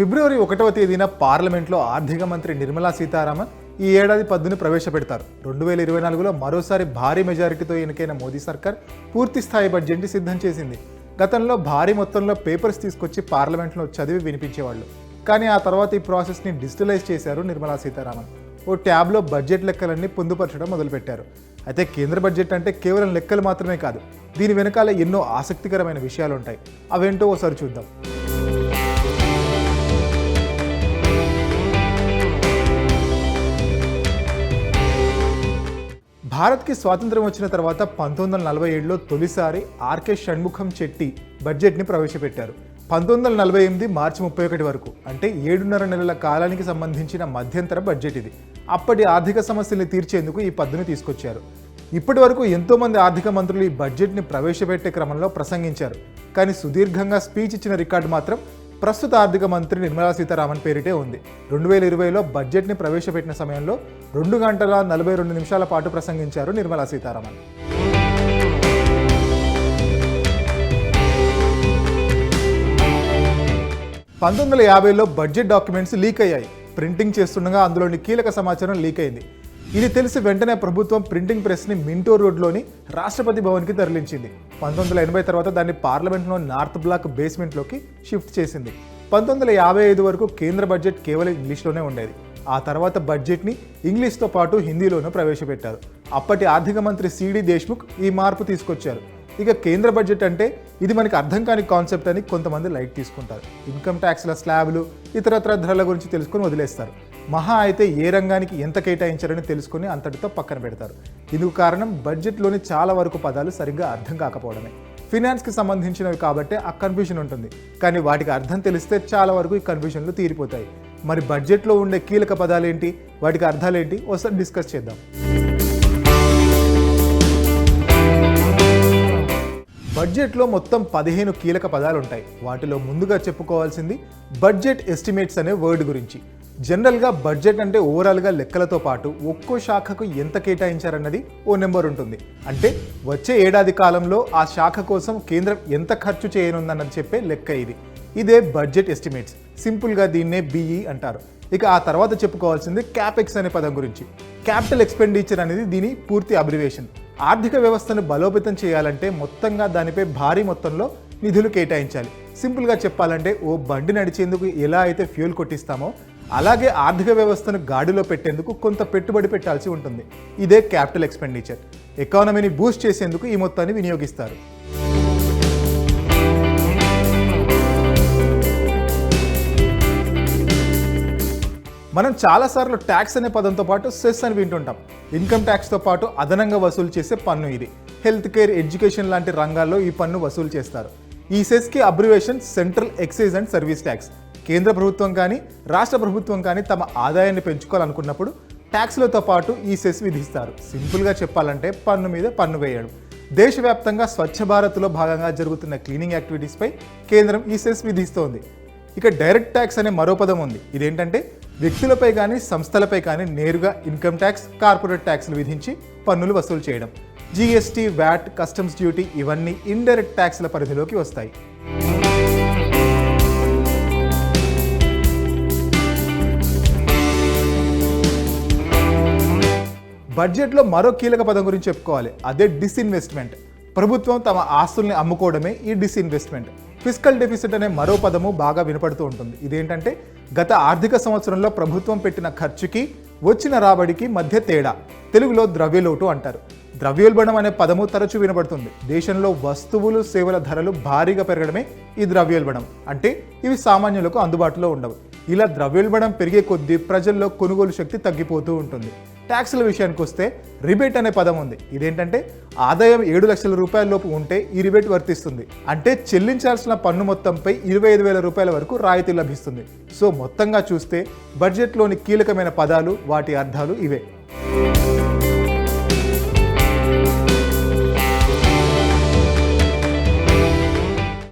ఫిబ్రవరి ఒకటవ తేదీన పార్లమెంట్లో ఆర్థిక మంత్రి నిర్మలా సీతారామన్ ఈ ఏడాది పద్దును ప్రవేశపెడతారు. రెండు వేల ఇరవై నాలుగులో మరోసారి భారీ మెజారిటీతో ఎన్నికైన మోదీ సర్కార్ పూర్తి స్థాయి బడ్జెట్ని సిద్ధం చేసింది. గతంలో భారీ మొత్తంలో పేపర్స్ తీసుకొచ్చి పార్లమెంట్లో చదివి వినిపించేవాళ్ళు. కానీ ఆ తర్వాత ఈ ప్రాసెస్ని డిజిటలైజ్ చేశారు నిర్మలా సీతారామన్. ఓ ట్యాబ్లో బడ్జెట్ లెక్కలన్నీ పొందుపరచడం మొదలుపెట్టారు. అయితే కేంద్ర బడ్జెట్ అంటే కేవలం లెక్కలు మాత్రమే కాదు దీని వెనకాల ఎన్నో ఆసక్తికరమైన విషయాలు ఉంటాయి అవేంటో ఓసారి చూద్దాం. భారత్కి స్వాతంత్రం వచ్చిన తర్వాత పంతొమ్మిది వందల నలభై ఏడులో తొలిసారి ఆర్కే షణ్ముఖం చెట్టి బడ్జెట్ని ప్రవేశపెట్టారు. పంతొమ్మిది వందల నలభై ఎనిమిది మార్చి ముప్పై ఒకటి వరకు అంటే ఏడున్నర నెలల కాలానికి సంబంధించిన మధ్యంతర బడ్జెట్ ఇది. అప్పటి ఆర్థిక సమస్యల్ని తీర్చేందుకు ఈ పద్ధతిని తీసుకొచ్చారు. ఇప్పటి వరకు ఎంతోమంది ఆర్థిక మంత్రులు ఈ బడ్జెట్ని ప్రవేశపెట్టే క్రమంలో ప్రసంగించారు. కానీ సుదీర్ఘంగా స్పీచ్ ఇచ్చిన రికార్డు మాత్రం ప్రస్తుత ఆర్థిక మంత్రి నిర్మలా సీతారామన్ పేరిటే ఉంది. రెండు వేల ఇరవైలో బడ్జెట్ని ప్రవేశపెట్టిన సమయంలో రెండు గంటల నలభై రెండు నిమిషాల పాటు ప్రసంగించారు నిర్మలా సీతారామన్. పంతొమ్మిది వందల యాభైలో బడ్జెట్ డాక్యుమెంట్స్ లీక్ అయ్యాయి. ప్రింటింగ్ చేస్తుండగా అందులోని కీలక సమాచారం లీక్ అయింది. ఇది తెలిసి వెంటనే ప్రభుత్వం ప్రింటింగ్ ప్రెస్ని మింటో రోడ్లోని రాష్ట్రపతి భవన్కి తరలించింది. పంతొమ్మిది వందల ఎనభై తర్వాత దాన్ని పార్లమెంట్లో నార్త్ బ్లాక్ బేస్మెంట్లోకి షిఫ్ట్ చేసింది. పంతొమ్మిది వందల యాభై ఐదు వరకు కేంద్ర బడ్జెట్ కేవలం ఇంగ్లీష్లోనే ఉండేది. ఆ తర్వాత బడ్జెట్ని ఇంగ్లీష్తో పాటు హిందీలోనూ ప్రవేశపెట్టారు. అప్పటి ఆర్థిక మంత్రి సిడి దేశ్ముఖ్ ఈ మార్పు తీసుకొచ్చారు. ఇక కేంద్ర బడ్జెట్ అంటే ఇది మనకి అర్థం కాని కాన్సెప్ట్ అని కొంతమంది లైట్ తీసుకుంటారు. ఇన్కమ్ ట్యాక్స్ల స్లాబ్లు ఇతరత్ర ధరల గురించి తెలుసుకొని వదిలేస్తారు. మహా అయితే ఏ రంగానికి ఎంత కేటాయించారని తెలుసుకుని అంతటితో పక్కన పెడతారు. ఇందుకు కారణం బడ్జెట్లోని చాలా వరకు పదాలు సరిగ్గా అర్థం కాకపోవడమే. ఫినాన్స్కి సంబంధించినవి కాబట్టి ఆ కన్ఫ్యూషన్ ఉంటుంది. కానీ వాటికి అర్థం తెలిస్తే చాలా వరకు ఈ కన్ఫ్యూషన్లు తీరిపోతాయి. మరి బడ్జెట్లో ఉండే కీలక పదాలు ఏంటి వాటికి అర్థాలు ఏంటి ఒకసారి డిస్కస్ చేద్దాం. బడ్జెట్లో మొత్తం పదిహేను కీలక పదాలు ఉంటాయి వాటిలో ముందుగా చెప్పుకోవాల్సింది బడ్జెట్ ఎస్టిమేట్స్ అనే వర్డ్ గురించి. జనరల్గా బడ్జెట్ అంటే ఓవరాల్గా లెక్కలతో పాటు ఒక్కో శాఖకు ఎంత కేటాయించారన్నది ఓ నెంబర్ ఉంటుంది. అంటే వచ్చే ఏడాది కాలంలో ఆ శాఖ కోసం కేంద్రం ఎంత ఖర్చు చేయనుందన్నది చెప్పే లెక్క ఇది. ఇదే బడ్జెట్ ఎస్టిమేట్స్. సింపుల్గా దీన్నే బీఈ అంటారు. ఇక ఆ తర్వాత చెప్పుకోవాల్సింది క్యాపెక్స్ అనే పదం గురించి. క్యాపిటల్ ఎక్స్పెండిచర్ అనేది దీని పూర్తి అబ్రివేషన్. ఆర్థిక వ్యవస్థను బలోపేతం చేయాలంటే మొత్తంగా దానిపై భారీ మొత్తంలో నిధులు కేటాయించాలి. సింపుల్గా చెప్పాలంటే ఓ బండి నడిచేందుకు ఎలా అయితే ఫ్యూల్ కొట్టిస్తామో అలాగే ఆర్థిక వ్యవస్థను గాడిలో పెట్టేందుకు కొంత పెట్టుబడి పెట్టాల్సి ఉంటుంది. ఇదే క్యాపిటల్ ఎక్స్పెండిచర్. ఎకానమీని బూస్ట్ చేసేందుకు ఈ మొత్తాన్ని వినియోగిస్తారు. మనం చాలాసార్లు ట్యాక్స్ అనే పదంతో పాటు సెస్ అని వింటుంటాం. ఇన్కమ్ ట్యాక్స్తో పాటు అదనంగా వసూలు చేసే పన్ను ఇది. హెల్త్ కేర్ ఎడ్యుకేషన్ లాంటి రంగాల్లో ఈ పన్ను వసూలు చేస్తారు. ఈ సెస్కి abbreviation central excise and service tax. కేంద్ర ప్రభుత్వం కానీ రాష్ట్ర ప్రభుత్వం కానీ తమ ఆదాయాన్ని పెంచుకోవాలనుకున్నప్పుడు ట్యాక్స్లతో పాటు ఈ సెస్ విధిస్తారు. సింపుల్గా చెప్పాలంటే పన్ను మీద పన్ను వేయడం. దేశవ్యాప్తంగా స్వచ్ఛ భారత్లో భాగంగా జరుగుతున్న క్లీనింగ్ యాక్టివిటీస్పై కేంద్రం ఈ సెస్ విధిస్తోంది. ఇక డైరెక్ట్ ట్యాక్స్ అనే మరో పదం ఉంది. ఇదేంటంటే వ్యక్తులపై కానీ సంస్థలపై కానీ నేరుగా ఇన్కమ్ ట్యాక్స్ కార్పొరేట్ ట్యాక్స్లు విధించి పన్నులు వసూలు చేయడం. జీఎస్టీ వ్యాట్ కస్టమ్స్ డ్యూటీ ఇవన్నీ ఇండైరెక్ట్ ట్యాక్స్ల పరిధిలోకి వస్తాయి. బడ్జెట్లో మరో కీలక పదం గురించి చెప్పుకోవాలి. అదే డిస్ఇన్వెస్ట్మెంట్ ప్రభుత్వం తమ ఆస్తుల్ని అమ్ముకోవడమే ఈ డిస్ఇన్వెస్ట్మెంట్ ఫిజికల్ డెఫిసిట్ అనే మరో పదము బాగా వినపడుతూ ఉంటుంది. ఇదేంటంటే గత ఆర్థిక సంవత్సరంలో ప్రభుత్వం పెట్టిన ఖర్చుకి వచ్చిన రాబడికి మధ్య తేడా. తెలుగులో ద్రవ్యలోటు అంటారు. ద్రవ్యోల్బణం అనే పదము తరచూ వినబడుతుంది దేశంలో వస్తువులు సేవల ధరలు భారీగా పెరగడమే ఈ ద్రవ్యోల్బణం. అంటే ఇవి సామాన్యులకు అందుబాటులో ఉండవు. ఇలా ద్రవ్యోల్బణం పెరిగే కొద్దీ ప్రజల్లో కొనుగోలు శక్తి తగ్గిపోతూ ఉంటుంది. ట్యాక్స్ల విషయానికి వస్తే రిబేట్ అనే పదం ఉంది. ఇదేంటంటే ఆదాయం ఏడు లక్షల రూపాయల లోపు ఉంటే ఈ రిబేట్ వర్తిస్తుంది. అంటే చెల్లించాల్సిన పన్ను మొత్తంపై ఇరవై ఐదు వేల రూపాయల వరకు రాయితీ లభిస్తుంది. సో మొత్తంగా చూస్తే బడ్జెట్లోని కీలకమైన పదాలు వాటి అర్థాలు ఇవే.